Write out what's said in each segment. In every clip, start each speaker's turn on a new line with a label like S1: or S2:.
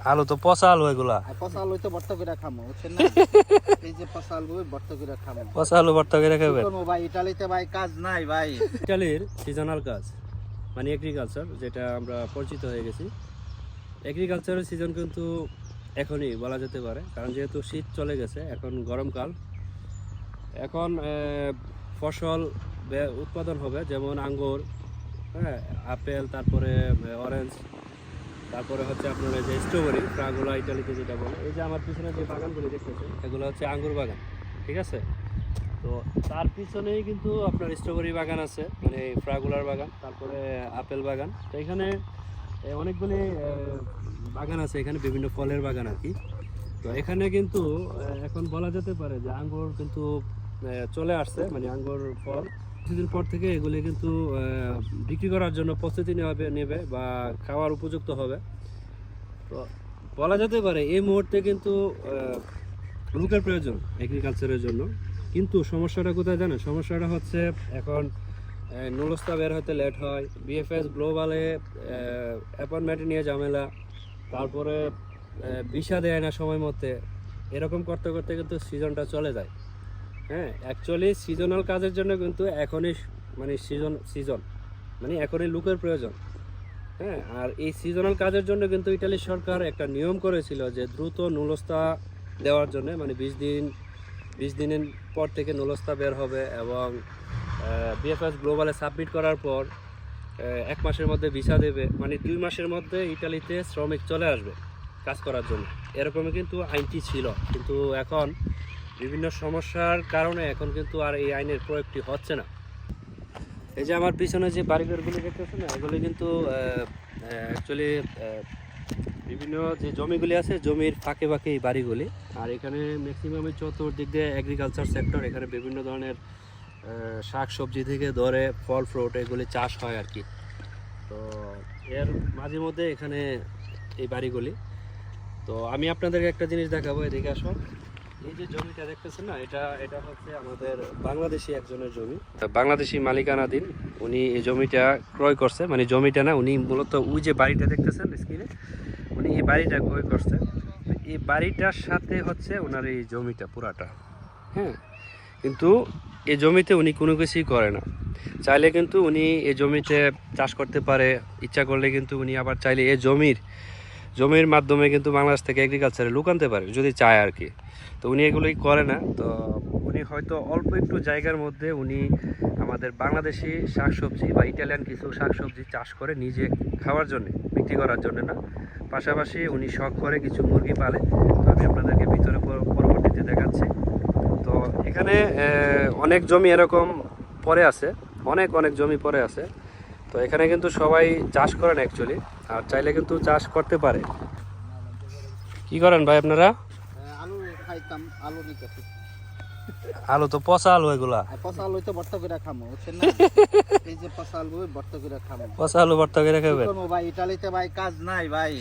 S1: আলু তো পচা আলু এগুলা।
S2: পচা আলু তো ভর্তা করে খামো বুঝছেন না? এই যে পচা আলু ভর্তা করে খামো।
S1: পচা আলু ভর্তা করে খাবেন
S2: ভাই? ইটালিতে ভাই কাজ নাই ভাই।
S1: ইটালির সিজনাল কাজ মানে এগ্রিকালচার যেটা আমরা পরিচিত হয়ে গেছি। এগ্রিকালচারের সিজন কিন্তু এখনই বলা যেতে পারে কারণ যেহেতু শীত চলে গেছে এখন গরমকাল। এখন আহ, ফসল বে- উৎপাদন হবে যেমন আঙ্গুর হ্যাঁ আপেল তারপরে অরেঞ্জ তারপরে হচ্ছে আপনার যে স্ট্রবেরি ফ্রাগুলা ইটালিতে যেটা বলে, এই যে আমার পিছনে যে বাগানগুলি দেখতেছে এগুলো হচ্ছে আঙ্গুর বাগান, ঠিক আছে? তো তার পিছনেই কিন্তু আপনার স্ট্রবেরি বাগান আছে মানে ফ্রাগুলার বাগান, তারপরে আপেল বাগান। তো এখানে অনেকগুলি বাগান আছে, এখানে বিভিন্ন ফলের বাগান আর কি। তো এখানে কিন্তু এখন বলা যেতে পারে যে আঙ্গুর কিন্তু চলে আসছে মানে আঙ্গুর ফল। কিছুদিন পর থেকে এগুলি কিন্তু বিক্রি করার জন্য প্রস্তুতি নেবে নেবে বা খাওয়ার উপযুক্ত হবে। তো বলা যেতে পারে, এই মুহূর্তে কিন্তু লোকের প্রয়োজন এগ্রিকালচারের জন্য। কিন্তু সমস্যাটা কোথায় জানেন? সমস্যাটা হচ্ছে এখন নুলস্তা বের হতে লেট হয় বিএফএস গ্লোবালে অ্যাপয়েন্টমেন্ট নিয়ে ঝামেলা, তারপরে ভিসা দেয় না সময় মতে। এরকম করতে করতে কিন্তু সিজনটা চলে যায়। হ্যাঁ অ্যাকচুয়ালি সিজনাল কাজের জন্য কিন্তু এখনই মানে সিজন সিজন মানে এখনই লুকের প্রয়োজন। হ্যাঁ আর এই সিজনাল কাজের জন্য কিন্তু ইটালি সরকার একটা নিয়ম করেছিল যে দ্রুত নুলস্তা দেওয়ার জন্য মানে বিশ দিন, বিশ দিনের পর থেকে নুলস্তা বের হবে এবং বিএফএস গ্লোবালে সাবমিট করার পর এক মাসের মধ্যে ভিসা দেবে মানে দুই মাসের মধ্যে ইটালিতে শ্রমিক চলে আসবে কাজ করার জন্য। এরকমই কিন্তু আইনটি ছিল, কিন্তু এখন বিভিন্ন সমস্যার কারণে এখন কিন্তু আর এই আইনের প্রয়োগটি হচ্ছে না। এই যে আমার পিছনে যে বাড়িঘরগুলি দেখতেছে না, এগুলি কিন্তু অ্যাকচুয়ালি বিভিন্ন যে জমিগুলি আছে, জমির ফাঁকে ফাঁকে এই বাড়িগুলি। আর এখানে ম্যাক্সিমামই চতুর্দিক দিয়ে এগ্রিকালচার সেক্টর এখানে বিভিন্ন ধরনের শাক সবজি থেকে ধরে ফল ফ্রুট এগুলি চাষ হয় আর কি। তো এর মাঝে মধ্যে এখানে এই বাড়িগুলি। তো আমি আপনাদেরকে একটা জিনিস দেখাবো, এদিকে আসো এই যে জমিটা না, এটা এটা হচ্ছে আমাদের একজনের জমি। বাংলাদেশি মালিকানাধীন উনি এই জমিটা ক্রয় করছে মানে জমিটা না, উনি মূলত যে বাড়িটা দেখতেছেন উনি এই বাড়িটা ক্রয় এই বাড়িটার সাথে হচ্ছে ওনার এই জমিটা পুরাটা। হ্যাঁ কিন্তু এই জমিতে উনি কোনো কিছুই করে না। চাইলে কিন্তু উনি এই জমিতে চাষ করতে পারে, ইচ্ছা করলে কিন্তু উনি আবার চাইলে এই জমির জমির মাধ্যমে কিন্তু বাংলাদেশ থেকে এগ্রিকালচারে লুক আনতে পারে, যদি চায় আর কি। তো উনি এগুলোই করে না, তো উনি হয়তো অল্প একটু জায়গার মধ্যে উনি আমাদের বাংলাদেশি শাকসবজি বা ইটালিয়ান কিছু শাকসবজি চাষ করে নিজে খাওয়ার জন্য, বিক্রি করার জন্য না। পাশাপাশি উনি শখ করে কিছু মুরগি পালে, তো আমি আপনাদেরকে ভিতরে পর- পরবর্তীতে দেখাচ্ছি। তো এখানে অনেক জমি এরকম পড়ে আছে, অনেক অনেক জমি পড়ে আছে। তো এখানে কিন্তু সবাই চাষ করেন অ্যাকচুয়ালি আর চাইলে কিন্তু চাষ করতে পারে। কি করেন ভাই আপনারা?
S2: আলু খাইতাম আলু
S1: আলু তো পচা আলু এগুলা।
S2: পচা আলু তো ভর্তা করে খামো বুঝছেন না? এই যে পচা আলু ভর্তা করে খামো।
S1: পচা আলু ভর্তা করে খাবেন?
S2: ভাই? ভাই কাজ নাই ভাই।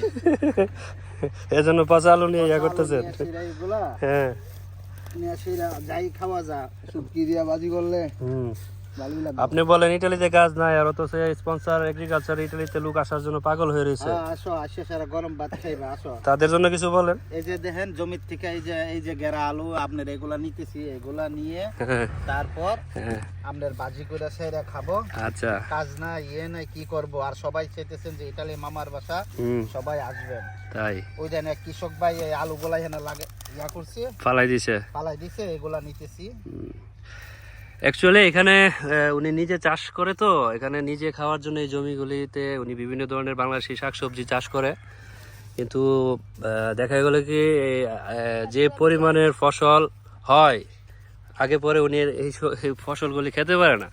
S1: এজন্য পচা আলু নিয়ে ইয়া করতেছেন।
S2: এগুলা।
S1: হ্যাঁ।
S2: নিয়ে যাই খাওয়া যা শুটকি দিয়া বাজি করলে।
S1: হুম। আপনি বলেন ইটালিতে গাছ নাই আর অত স্পন্সর এগ্রিকালচার ইটালিতে লোক আসার জন্য পাগল হয়ে রয়েছে।
S2: হ্যাঁ, আসো আসো সারা গরম ভাত খাইবা আসো।
S1: তাদের জন্য কিছু বলেন?
S2: এই যে দেখেন জমির থেকে এই যে এই যে গেরা আলু আপনার এগুলা নিতেছি এগুলা নিয়ে তারপর
S1: হ্যাঁ।
S2: আপনার বাজি করে সেরা খাব।
S1: আচ্ছা।
S2: কাজ না ইয়ে নাই কি করব? আর সবাই চাইতেছেন যে ইটালি মামার বাসা সবাই আসবেন।
S1: তাই।
S2: ওই দেন এক কৃষক ভাই এই আলু গুলা এখানে লাগে ইয়া করছে
S1: ফালাই দিছে।
S2: পালাই দিছে এগুলা নিতেছি।
S1: অ্যাকচুয়ালি এখানে উনি নিজে চাষ করে তো এখানে নিজে খাওয়ার জন্য এই জমিগুলিতে উনি বিভিন্ন ধরনের বাংলাদেশি শাকসবজি চাষ করে। কিন্তু দেখা গেল কি যে পরিমাণের ফসল হয় আগে পরে উনি এই এই ফসলগুলি খেতে পারে না।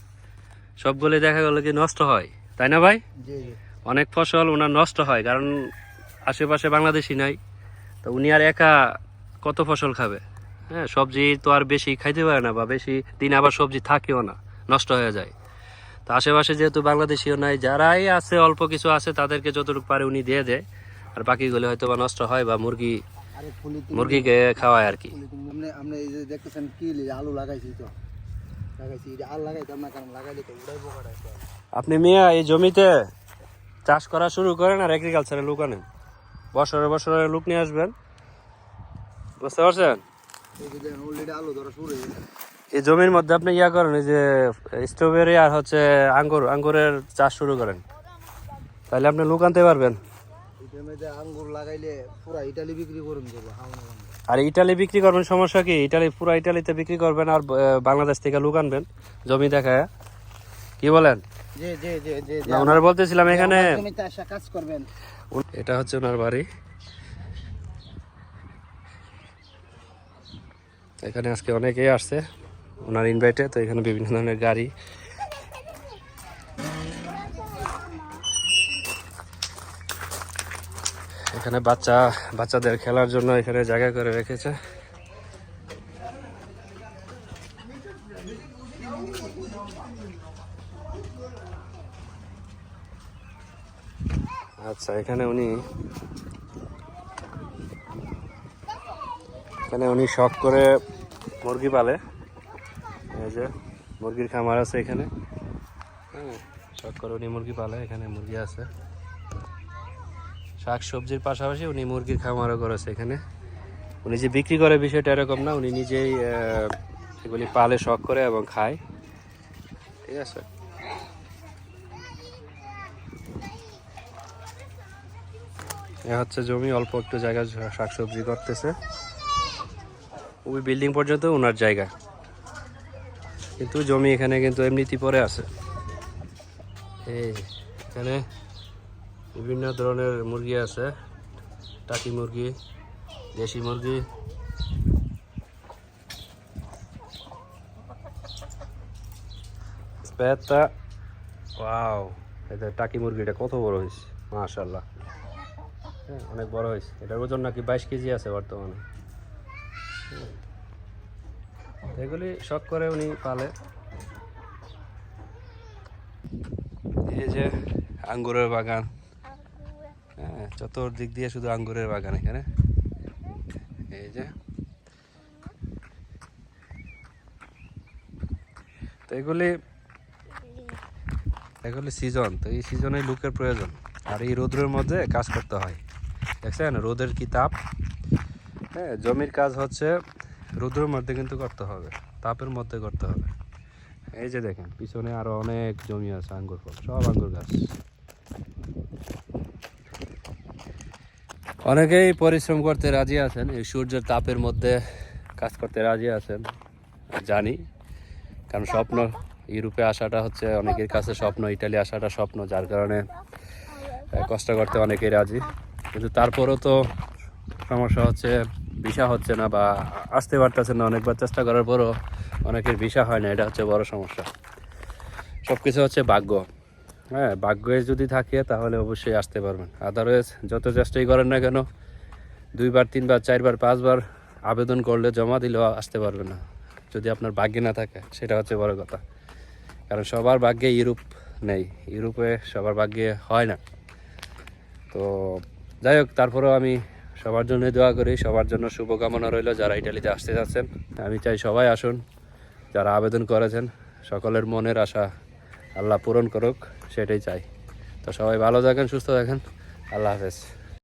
S1: সবগুলি দেখা গেল কি নষ্ট হয়। তাই না ভাই? অনেক ফসল ওনার নষ্ট হয় কারণ আশেপাশে বাংলাদেশি নাই। তো উনি আর একা কত ফসল খাবে? হ্যাঁ সবজি তো আর বেশি খাইতে পারে না বা বেশি দিন আবার সবজি থাকেও না নষ্ট হয়ে যায়। তো আশেপাশে যেহেতু বাংলাদেশিও নাই যারাই আছে অল্প কিছু আছে তাদেরকে যতটুকু পারে উনি দিয়ে দেয়। আর বাকিগুলো হয়তো বা নষ্ট হয় বা মুরগি মুরগিকে খাওয়ায় আর কি।
S2: আপনি এই যে দেখতেছেন কি আলু লাগাইছি তো। লাগাইছি আলু লাগাইতাম না কারণ লাগাইলে তো উড়াই
S1: আপনি মিয়া এই জমিতে চাষ করা শুরু করেন আর এগ্রিকালচারে লোক আনেন বছরে বছরে লোক নিয়ে আসবেন। বুঝতে পারছেন?
S2: এই
S1: জমির মধ্যে আপনি ইয়া করেন এই যে স্ট্রবেরি আর হচ্ছে আঙ্গুর আঙ্গুরের চাষ শুরু করেন। তাহলে আপনি লোক আনতে পারবেন।
S2: আঙ্গুর লাগাইলে পুরা ইটালি বিক্রি করুন
S1: আর ইটালি বিক্রি করবেন সমস্যা কি? ইটালি পুরো ইটালিতে বিক্রি করবেন আর বাংলাদেশ থেকে লোক আনবেন জমি দেখায়। কি বলেন? ওনারা বলতেছিলাম এখানে এটা হচ্ছে ওনার বাড়ি। এখানে আজকে অনেকেই আসছে, ওনার ইনভাইটে তো এখানে বিভিন্ন ধরনের গাড়ি। এখানে বাচ্চা, বাচ্চাদের খেলার জন্য এখানে জায়গা করে রেখেছে। আচ্ছা এখানে উনি এখানে উনি শখ করে মুরগি পালে। এই যে মুরগির খামার আছে এখানে। হ্যাঁ শখ করে উনি মুরগি পালে, এখানে মুরগি আছে। শাক সবজির পাশাপাশি উনি মুরগির খামারও করেছে এখানে। উনি যে বিক্রি করে বিষয়টা এরকম না, উনি নিজেই এগুলি পালে, শখ করে এবং খায়। ঠিক আছে? এ হচ্ছে জমি, অল্প একটু জায়গা শাকসবজি করতেছে। ওই বিল্ডিং পর্যন্ত ওনার জায়গা। কিন্তু জমি এখানে কিন্তু এমনিতেই পরে আছে। এই এখানে বিভিন্ন ধরনের মুরগি আছে। টাকি মুরগি, দেশি মুরগি। স্পেতা ওয়াও, এটা টাকি মুরগিটা কত বড় হয়েছে? মাশাল্লাহ হ্যাঁ অনেক বড় হয়েছে। এটার ওজন নাকি বাইশ কেজি আছে বর্তমানে। এগুলি শখ করে উনি পালে। এই যে আঙ্গুরের বাগান। হ্যাঁ চতুর্দিক দিয়ে শুধু আঙ্গুরের বাগান এখানে। এই যে। তো এগুলি এগুলি সিজন তো এই সিজনে লুকের প্রয়োজন। আর এই রোদ্রের মধ্যে কাজ করতে হয়। দেখছেন? রোদের কি তাপ? হ্যাঁ জমির কাজ হচ্ছে রোদ্রের মধ্যে কিন্তু করতে হবে, তাপের মধ্যে করতে হবে। এই যে দেখেন, পিছনে আরও অনেক জমি আছে, আঙ্গুর ফল, সব আঙ্গুর গাছ। অনেকেই পরিশ্রম করতে রাজি আছেন, এই সূর্যের তাপের মধ্যে কাজ করতে রাজি আছেন, জানি। কারণ স্বপ্ন, ইউরোপে আসাটা হচ্ছে অনেকের কাছে স্বপ্ন ইটালি আসাটা স্বপ্ন, যার কারণে কষ্ট করতে অনেকেই রাজি। কিন্তু তারপরও তো সমস্যা হচ্ছে ভিসা হচ্ছে না বা আসতে পারতেছে না, অনেকবার চেষ্টা করার পরও অনেকের ভিসা হয় না, এটা হচ্ছে বড় সমস্যা। সব কিছু হচ্ছে ভাগ্য। হ্যাঁ ভাগ্যে যদি থাকে তাহলে অবশ্যই আসতে পারবেন। আদারওয়াইজ যত চেষ্টাই করেন না কেন, দুইবার, তিনবার, চারবার, পাঁচবার আবেদন করলে জমা দিলেও আসতে পারবে না। যদি আপনার ভাগ্যে না থাকে, সেটা হচ্ছে বড় কথা। কারণ সবার ভাগ্যে ইউরোপ নেই ইউরোপে সবার ভাগ্যে হয় না। তো যাই হোক, তারপরেও আমি সবার জন্য দোয়া করি, সবার জন্য শুভকামনা রইল যারা ইটালিতে আসতে যাচ্ছেন। আমি চাই সবাই আসুন, যারা আবেদন করেছেন, সকলের মনের আশা আল্লাহ পূরণ করুক, সেটাই চাই। তো সবাই ভালো থাকেন, সুস্থ থাকেন। আল্লাহ হাফেজ।